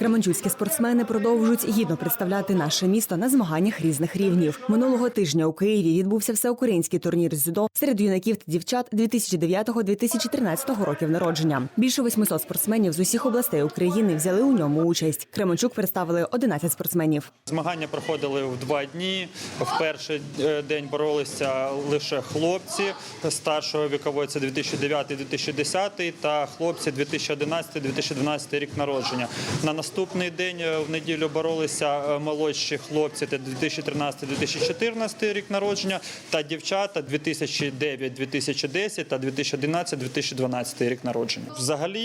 Кременчуцькі спортсмени продовжують гідно представляти наше місто на змаганнях різних рівнів. Минулого тижня у Києві відбувся всеукраїнський турнір з дзюдо серед юнаків та дівчат 2009-2013 років народження. Більше 800 спортсменів з усіх областей України взяли у ньому участь. Кременчук представили 11 спортсменів. Змагання проходили в два дні. В перший е, день боролися лише хлопці старшого вікової, це 2009-2010 та хлопці 2011-2012 рік народження. На наступний день е, в неділю боролися е, молодші хлопці, це 2013-2014 рік народження, та дівчата 2009-2010 та 2011-2012 рік народження. Взагалі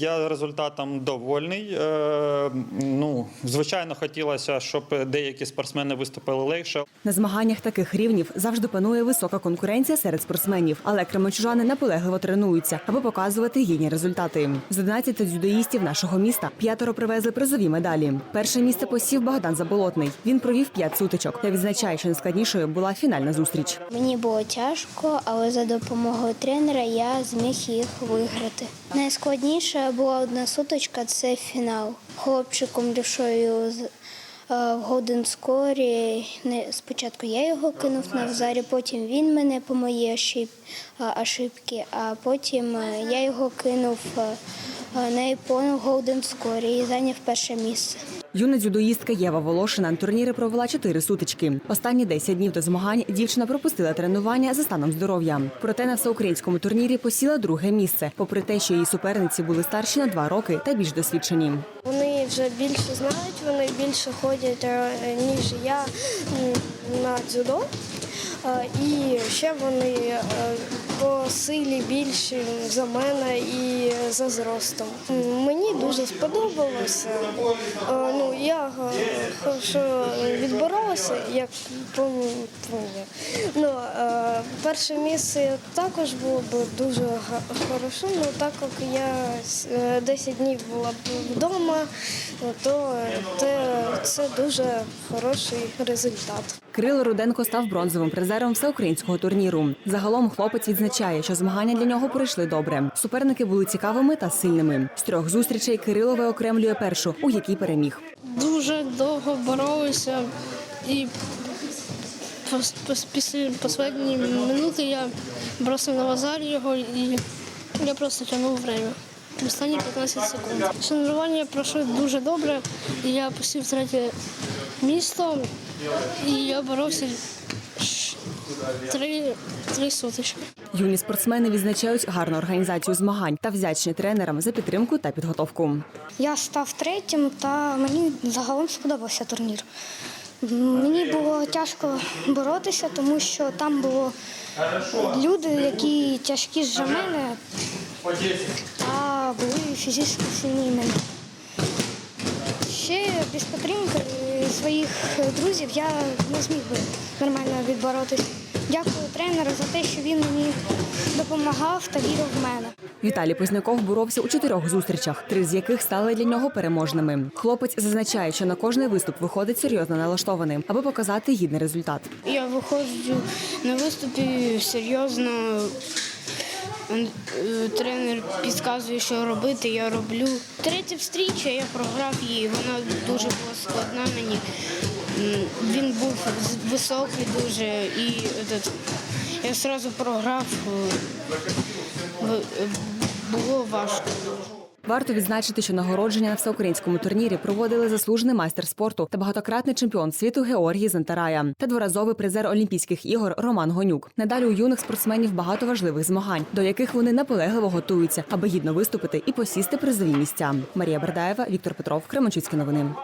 я результатом довольний. Е, Ну, звичайно, хотілося, щоб деякі спортсмени виступили легше. На змаганнях таких рівнів завжди панує висока конкуренція серед спортсменів, але кременчужани наполегливо тренуються, аби показувати гідні результати. З 11 дзюдоїстів нашого міста п'ятеро привезли призові медалі. Перше місце посів Богдан Заболотний. Він провів п'ять сутичок та відзначає, що найскладнішою була фінальна зустріч. Мені було тяжко, але за допомогою тренера я зміг їх виграти. Найскладніша була одна суточка це фінал. Хлопчиком лівшою з- е, в Голден Скорі. Спочатку я його кинув на взарі, потім він мене по моїй ошиб- е, ошибки, а потім е, я його кинув е, е, на япону Голден Скорі і зайняв перше місце. Юна дзюдоїстка Єва Волошина на турнірі провела чотири сутички. Останні 10 днів до змагань дівчина пропустила тренування за станом здоров'я. Проте на всеукраїнському турнірі посіла друге місце, попри те, що її суперниці були старші на два роки та більш досвідчені. Вони вже більше знають, вони більше ходять, е, ніж я на дзюдо. Е, І ще вони е, по силі більші за мене і за зростом. Мені дуже сподобалося. Е, Ну, я е, хорошо відборолася, як пам'ятаю. Ну, е, перше місце також було б дуже хорошо, ну так як я е, 10 днів була б вдома, то це дуже хороший результат. Кирило Руденко став бронзовим призером всеукраїнського турніру. Загалом хлопець відзначає, що змагання для нього пройшли добре. Суперники були цікавими та сильними. З трьох зустрічей Кирило виокремлює першу, у якій переміг. дуже довго боролися і останньої минути я бросив на базар його і я просто тягнув время. Останні 15 секунд. Шанування пройшло дуже добре, і я посів третє місто, і я боровся три, три сутички. Юні спортсмени відзначають гарну організацію змагань та вдячні тренерам за підтримку та підготовку. Я став третім, та мені загалом сподобався турнір. Мені було тяжко боротися, тому що там було люди, які тяжкі за мене, а були фізично сильні мене. Ще без підтримки своїх друзів я не зміг би нормально відборотися. Дякую тренеру за те, що він мені допомагав та вірив в мене. Віталій Позняков боровся у чотирьох зустрічах, три з яких стали для нього переможними. Хлопець зазначає, що на кожний виступ виходить серйозно налаштованим, аби показати гідний результат. Я виходжу на виступі серйозно. Е, Тренер підказує, що робити, я роблю. Третя встріча, я програв її, вона дуже була складна мені. Він був високий дуже і я одразу програв. е, е, Було важко. Варто відзначити, що нагородження на всеукраїнському турнірі проводили заслужений майстер спорту та багатократний чемпіон світу Георгій Зантарая та дворазовий призер Олімпійських ігор Роман Гонюк. Надалі у юних спортсменів багато важливих змагань, до яких вони наполегливо готуються, аби гідно виступити і посісти призові місця. Марія Бердаєва, Віктор Петров, Кременчуцькі новини.